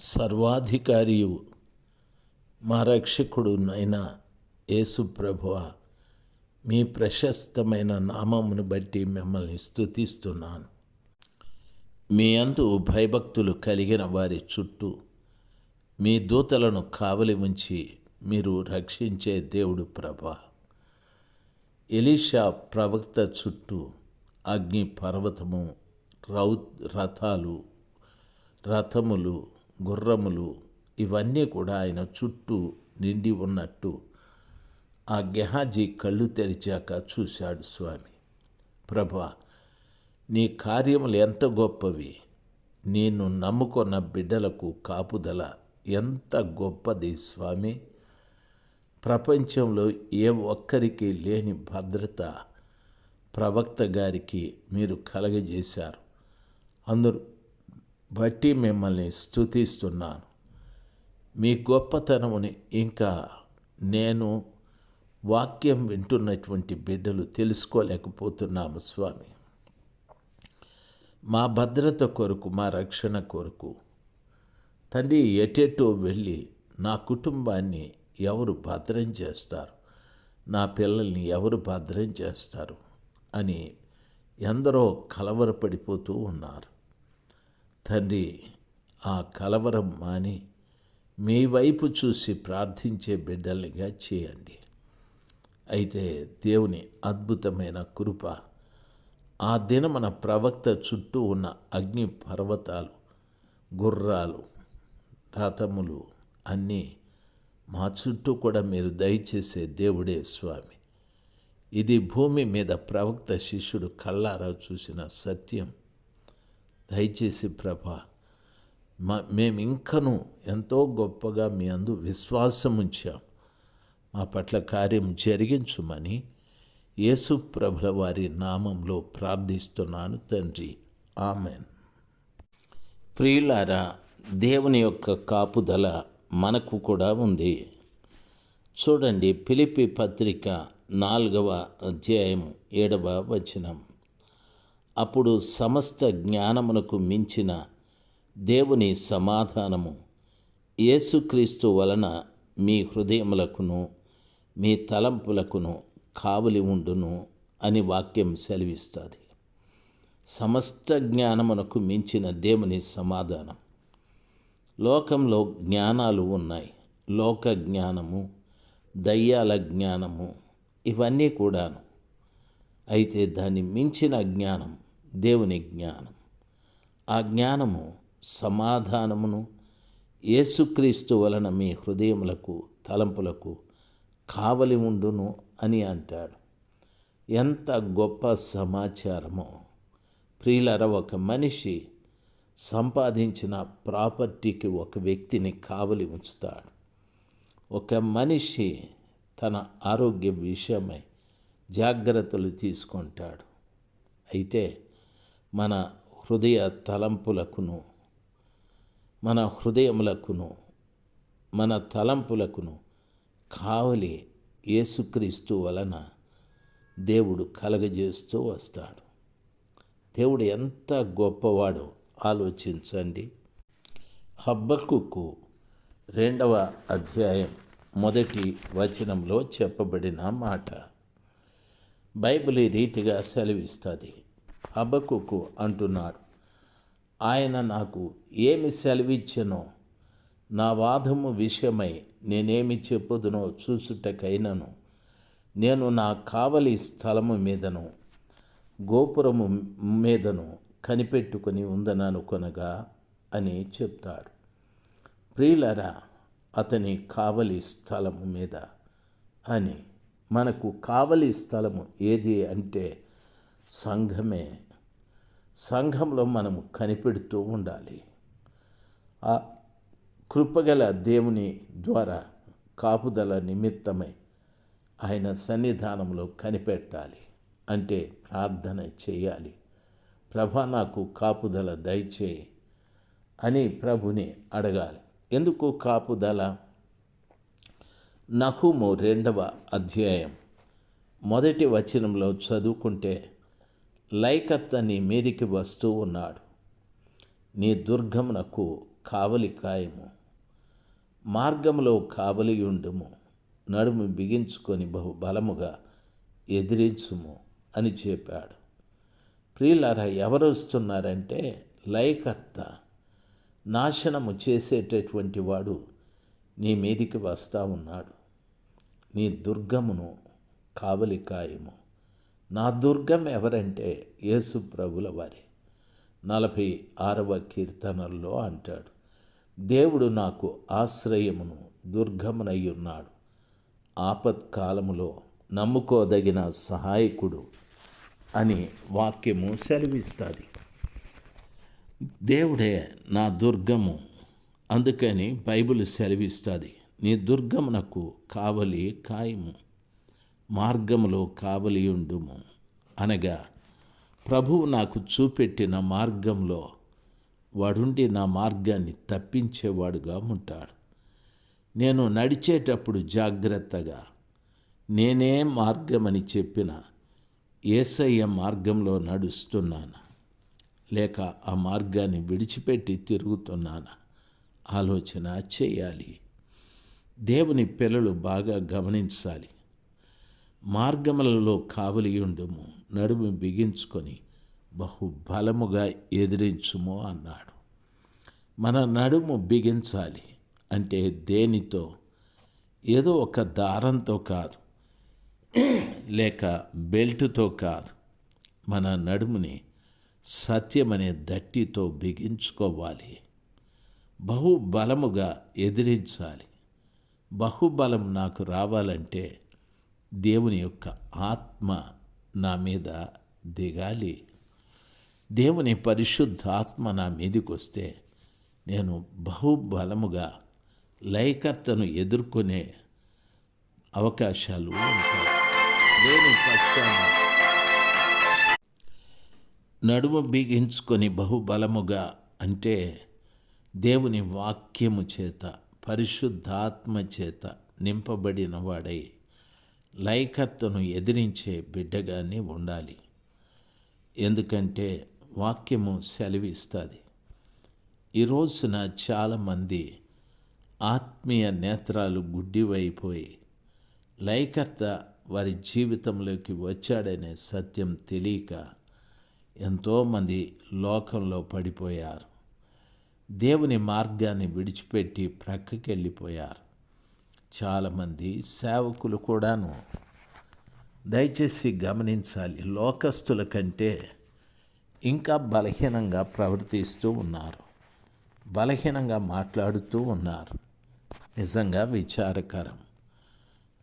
సర్వాధికారియు మా రక్షకుడు నైనా యేసు ప్రభువ మీ ప్రశస్తమైన నామమును బట్టి మిమ్మల్ని స్థుతిస్తున్నాను మీ అందు భయభక్తులు కలిగిన వారి చుట్టూ మీ దూతలను కావలి ఉంచి మీరు రక్షించే దేవుడు ప్రభా ఎలీషా ప్రవక్త చుట్టూ అగ్ని పర్వతము రౌ రథాలు రథములు గుర్రములు ఇవన్నీ కూడా ఆయన చుట్టూ నిండి ఉన్నట్టు ఆ గెహాజీ కళ్ళు తెరిచాక చూశాడు స్వామి. ప్రభా నీ కార్యములు ఎంత గొప్పవి. నేను నమ్ముకున్న బిడ్డలకు కాపుదల ఎంత గొప్పది స్వామి. ప్రపంచంలో ఏ ఒక్కరికి లేని భద్రత ప్రవక్త గారికి మీరు కలగజేశారు. అందరూ బట్టి మిమ్మల్ని స్తుతిస్తున్నాను. మీ గొప్పతనముని ఇంకా నేను వాక్యం వింటున్నటువంటి బిడ్డలు తెలుసుకోలేకపోతున్నాము స్వామి. మా భద్రత కొరకు మా రక్షణ కొరకు తండ్రి ఎటెటో వెళ్ళి నా కుటుంబాన్ని ఎవరు భద్రం చేస్తారు? నా పిల్లల్ని ఎవరు భద్రం చేస్తారు? అని ఎందరో కలవరపడిపోతూ ఉన్నారు. తండ్రి ఆ కలవరం మాని మీ వైపు చూసి ప్రార్థించే బిడ్డల్నిగా చేయండి. అయితే దేవుని అద్భుతమైన కృప ఆ దిన మన ప్రవక్త చుట్టూ ఉన్న అగ్ని పర్వతాలు గుర్రాలు రథములు అన్నీ మా చుట్టూ కూడా మీరు దయచేసే దేవుడే స్వామి. ఇది భూమి మీద ప్రవక్త శిష్యుడు కళ్ళారా చూసిన సత్యం. దయచేసి ప్రభ మా మేము ఇంకను ఎంతో గొప్పగా మీ అందు విశ్వాసం ఉంచాం మా పట్ల కార్యం జరిగించుమని యేసు ప్రభుల వారి నామంలో ప్రార్థిస్తున్నాను తండ్రి. ఆమెన్. ప్రియులారా దేవుని యొక్క కాపుదల మనకు కూడా ఉంది. చూడండి పిలిపి పత్రిక నాలుగవ అధ్యాయం ఏడవ వచనం. అప్పుడు సమస్త జ్ఞానమునకు మించిన దేవుని సమాధానము యేసుక్రీస్తు వలన మీ హృదయములకును మీ తలంపులకును కావలి ఉండును అని వాక్యం సెలవిస్తుంది. సమస్త జ్ఞానమునకు మించిన దేవుని సమాధానం. లోకంలో జ్ఞానాలు ఉన్నాయి. లోక జ్ఞానము దయ్యాల జ్ఞానము ఇవన్నీ కూడాను. అయితే దాన్ని మించిన జ్ఞానం దేవుని జ్ఞానం. ఆ జ్ఞానము సమాధానమును యేసుక్రీస్తు వలన మీ హృదయములకు తలంపులకు కావలి ఉండును అని అంటాడు. ఎంత గొప్ప సమాచారమో! ప్రియులర ఒక మనిషి సంపాదించిన ప్రాపర్టీకి ఒక వ్యక్తిని కావలి ఉంచుతాడు. ఒక మనిషి తన ఆరోగ్య విషయమై జాగ్రత్తలు తీసుకుంటాడు. అయితే మన హృదయ తలంపులకును మన హృదయములకును మన తలంపులకును కావలి యేసుక్రీస్తు వలన దేవుడు కలగజేస్తూ వస్తాడు. దేవుడు ఎంత గొప్పవాడో ఆలోచించండి. హబ్బకుకు రెండవ అధ్యాయం మొదటి వచనంలో చెప్పబడిన మాట. బైబిల్ ఈ రీతిగా సెలవిస్తుంది. హబ్బకుకు అంటున్నాడు ఆయన నాకు ఏమి సెలవిచ్చనో నా వాదము విషయమై నేనేమి చెప్పుదునో చూసుటకైనను నేను నా కావలి స్థలము మీదను గోపురము మీదను కనిపెట్టుకుని ఉందననుకొనగా అని చెప్తాడు. ప్రియులరా అతని కావలి స్థలము మీద అని మనకు కావలి స్థలము ఏది అంటే సంఘమే. సంఘంలో మనము కనిపెడుతూ ఉండాలి. ఆ కృపగల దేవుని ద్వారా కాపుదల నిమిత్తమై ఆయన సన్నిధానంలో కనిపెట్టాలి. అంటే ప్రార్థన చేయాలి. ప్రభా నాకు కాపుదల దయచేయి అని ప్రభుని అడగాలి. ఎందుకు కాపుదల? నహుము రెండవ అధ్యాయం. మొదటి వచనంలో చదువుకుంటే లైకర్త నీ మీదికి వస్తూ ఉన్నాడు. నీ దుర్గమునకు కావలి కాయము. మార్గములో కావలి ఉండుము. నడుము బిగించుకొని బహు బలముగా ఎదిరించుము అని చెప్పాడు. ప్రియులారా ఎవరు వస్తున్నారంటే లయకర్త నాశనము చేసేటటువంటి వాడు నీ మీదికి వస్తూ ఉన్నాడు. నీ దుర్గమును కావలి కాయము నా దుర్గం ఎవరంటే యేసు ప్రభుల వారి. నలభై ఆరవ కీర్తనల్లో అంటాడు దేవుడు నాకు ఆశ్రయమును దుర్గమునై ఉన్నాడు ఆపత్కాలములో నమ్ముకోదగిన సహాయకుడు అని వాక్యము సెలవిస్తుంది. దేవుడే నా దుర్గము అందుకని బైబిల్ సెలవిస్తుంది. నీ దుర్గమునకు కావలి కాయము మార్గములో కావలి ఉండుము. అనగా ప్రభువు నాకు చూపెట్టిన మార్గంలో వాడుండి నా మార్గాన్ని తప్పించేవాడుగా ఉంటాడు. నేను నడిచేటప్పుడు జాగ్రత్తగా నేనే మార్గమని చెప్పిన ఏసయ్య మార్గంలో నడుస్తున్నాను. లేక ఆ మార్గాన్ని విడిచిపెట్టి తిరుగుతున్నాను. ఆలోచన చేయాలి. దేవుని పిల్లలు బాగా గమనించాలి. మార్గములలో కావలి నడుము బిగించుకొని బహు బలముగా ఎదిరించుము అన్నాడు. మన నడుము బిగించాలి అంటే దేనితో? ఏదో ఒక దారంతో కాదు లేక బెల్ట్తో కాదు. మన నడుముని సత్యమనే దట్టితో బిగించుకోవాలి. బహుబలముగా ఎదిరించాలి. బహుబలం నాకు రావాలంటే దేవుని యొక్క ఆత్మ నా మీద దిగాలి. దేవుని పరిశుద్ధ ఆత్మ నా మీదకి వస్తే నేను బహుబలముగా లయకర్తను ఎదుర్కొనే అవకాశాలు ఉంటాయి. లేని పక్షాన నడుము బిగించుకొని బహుబలముగా అంటే దేవుని వాక్యము చేత పరిశుద్ధాత్మ చేత నింపబడిన వాడై లైకర్తను ఎదిరించే బిడ్డగానే ఉండాలి ఎందుకంటే వాక్యము సెలవిస్తుంది. ఈ రోజున చాలామంది ఆత్మీయ నేత్రాలు గుడ్డివైపోయి లైకర్త వారి జీవితంలోకి వచ్చాడనే సత్యం తెలియక ఎంతోమంది లోకంలో పడిపోయారు. దేవుని మార్గాన్ని విడిచిపెట్టి ప్రక్కకి వెళ్ళిపోయారు చాలామంది సేవకులు కూడాను దయచేసి గమనించాలి లోకస్తుల కంటే ఇంకా బలహీనంగా ప్రవర్తిస్తూ ఉన్నారు బలహీనంగా మాట్లాడుతూ ఉన్నారు. నిజంగా విచారకరం.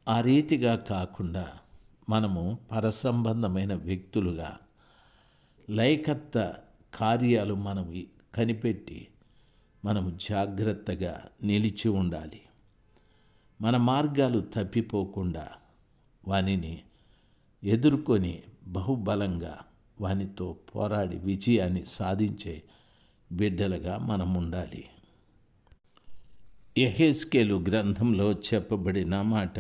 ఆ రీతిగా కాకుండా మనము పరసంబంధమైన వ్యక్తులుగా లైకత్త కార్యాలు మనం కనిపెట్టి మనము జాగ్రత్తగా నిలిచి ఉండాలి. మన మార్గాలు తప్పిపోకుండా వానిని ఎదుర్కొని బహుబలంగా వానితో పోరాడి విజయాన్ని సాధించే బిడ్డలుగా మనం ఉండాలి. ఎహెస్కేలు గ్రంథంలో చెప్పబడిన మాట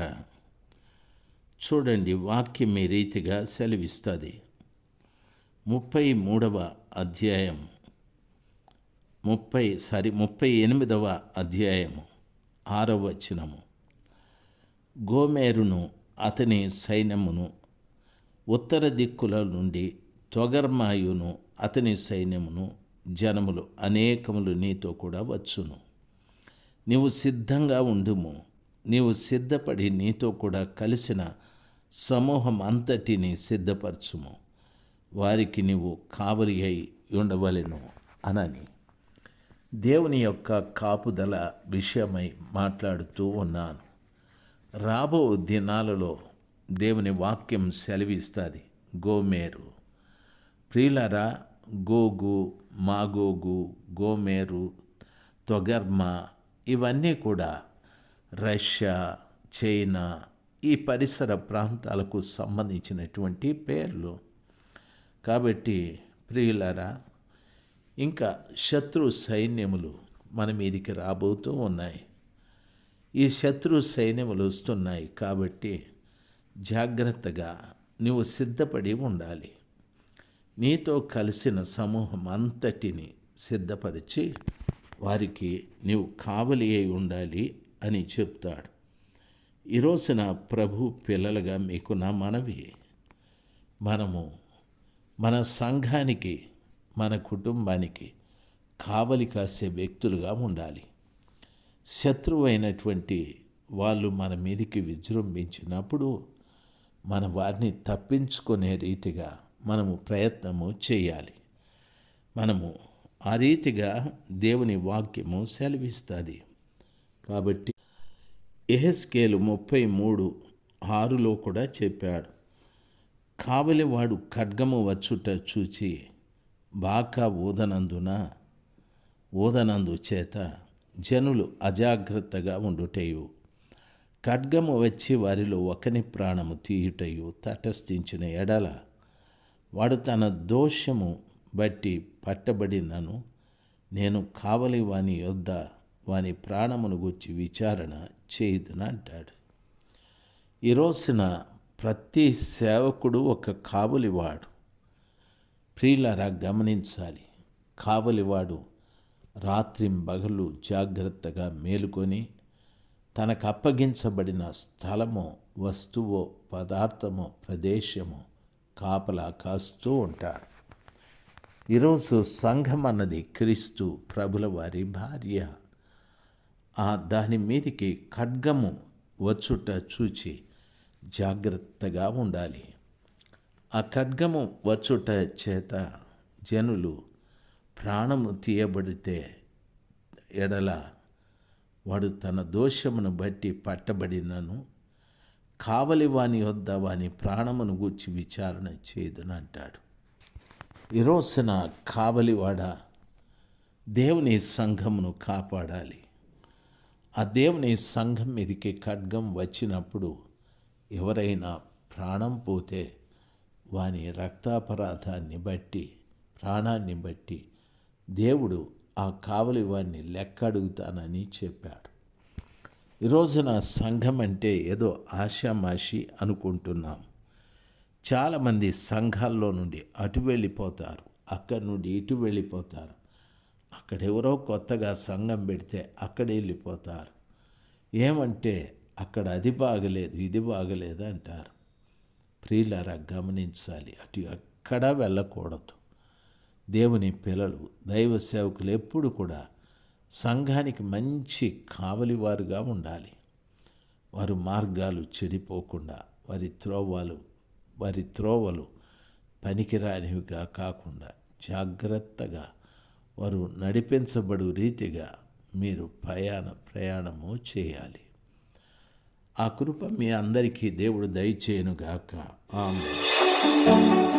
చూడండి వాక్యం ఈ రీతిగా సెలవిస్తుంది. ముప్పై మూడవ అధ్యాయం ముప్పై సారీ ముప్పై ఎనిమిదవ అధ్యాయము ఆరవ వచనము. గోమేరును అతని సైన్యమును ఉత్తర దిక్కుల నుండి తొగర్మాయును అతని సైన్యమును జనములు అనేకములు నీతో కూడా వచ్చును. నీవు సిద్ధంగా ఉండుము. నీవు సిద్ధపడి నీతో కూడా కలిసిన సమూహం అంతటిని సిద్ధపరచుము. వారికి నీవు కావలి అయి ఉండవలెను అనని. దేవుని యొక్క కాపుదల విషయమై మాట్లాడుతూ ఉన్నాను. రాబో దినాలలో దేవుని వాక్యం సెలవిస్తుంది. గోమేరు. ప్రియులరా గోగు మాగోగు గోమేరు తొగర్మ ఇవన్నీ కూడా రష్యా చైనా ఈ పరిసర ప్రాంతాలకు సంబంధించినటువంటి పేర్లు. కాబట్టి ప్రియులరా ఇంకా శత్రు సైన్యములు మన మీదికి రాబోతూ ఉన్నాయి. ఈ శత్రు సైన్యములు వస్తున్నాయి కాబట్టి జాగ్రత్తగా నువ్వు సిద్ధపడి ఉండాలి. నీతో కలిసిన సమూహం అంతటిని సిద్ధపరిచి వారికి నీవు కావలి అయి ఉండాలి అని చెప్తాడు. ఈ రోజున ప్రభు పిల్లలుగా మీకు నా మనవి. మనము మన సంఘానికి మన కుటుంబానికి కావలి కాసే వ్యక్తులుగా ఉండాలి. శత్రువైనటువంటి వాళ్ళు మన మీదికి విజృంభించినప్పుడు మన వారిని తప్పించుకునే రీతిగా మనము ప్రయత్నము చేయాలి. మనము ఆ రీతిగా దేవుని వాక్యము సెలవిస్తుంది. కాబట్టి ఎహెస్కేలు ముప్పై మూడు ఆరులో కూడా చెప్పాడు కావలివాడు ఖడ్గము వచ్చుట చూచి బాకా ఊదనందున ఊదనందు చేత జనులు అజాగ్రత్తగా ఉండుటయు. ఖడ్గము వచ్చి వారిలో ఒకని ప్రాణము తీయుటయు తటస్థించిన ఎడల వాడు తన దోషము బట్టి పట్టబడినను నేను కావలి వాని యొద్ద వాని ప్రాణమును గుర్చి విచారణ చేయదున అంటాడు. ఈ రోజున ప్రతి సేవకుడు ఒక కావలివాడు. ప్రియులారా గమనించాలి. కావలివాడు రాత్రింబగలు జాగ్రత్తగా మేలుకొని తనకు అప్పగించబడిన స్థలమో వస్తువో పదార్థమో ప్రదేశమో కాపలా కాస్తూ ఉంటాడు. ఈరోజు సంఘం అన్నది క్రీస్తు ప్రభుల వారి భార్య. ఆ దాని మీదికి ఖడ్గము వచ్చుట చూచి జాగ్రత్తగా ఉండాలి. ఆ ఖడ్గము వచ్చుట చేత జనులు ప్రాణము తీయబడితే ఎడల వాడు తన దోషమును బట్టి పట్టబడినను. కావలి వాని వద్ద వాని ప్రాణమును గూర్చి విచారణ చేయదని అంటాడు. ఈ కావలివాడ దేవుని సంఘమును కాపాడాలి. ఆ దేవుని సంఘం మీదకి ఖడ్గం వచ్చినప్పుడు ఎవరైనా ప్రాణం పోతే వాని రక్తాపరాధాన్ని బట్టి ప్రాణాన్ని బట్టి దేవుడు ఆ కావలి వాడిని లెక్క అడుగుతానని చెప్పాడు. ఈ రోజున సంఘం అంటే ఏదో ఆశామాషి అనుకుంటున్నాం. చాలామంది సంఘాల్లో నుండి అటు వెళ్ళిపోతారు అక్కడి నుండి ఇటు వెళ్ళిపోతారు. అక్కడెవరో కొత్తగా సంఘం పెడితే అక్కడ వెళ్ళిపోతారు. ఏమంటే అక్కడ అది బాగలేదు ఇది బాగలేదు అంటారు. ప్రియులారా గమనించాలి. అటు ఎక్కడా వెళ్ళకూడదు. దేవుని పిల్లలు దైవ సేవకులు ఎప్పుడు కూడా సంఘానికి మంచి కావలివారుగా ఉండాలి. వారు మార్గాలు చెడిపోకుండా వారి త్రోవలు వారి త్రోవలు పనికిరానివిగా కాకుండా జాగ్రత్తగా వారు నడిపించబడు రీతిగా మీరు ప్రయాణ ప్రయాణము చేయాలి. ఆ కృప మీ అందరికీ దేవుడు దయచేయనుగాక. ఆమె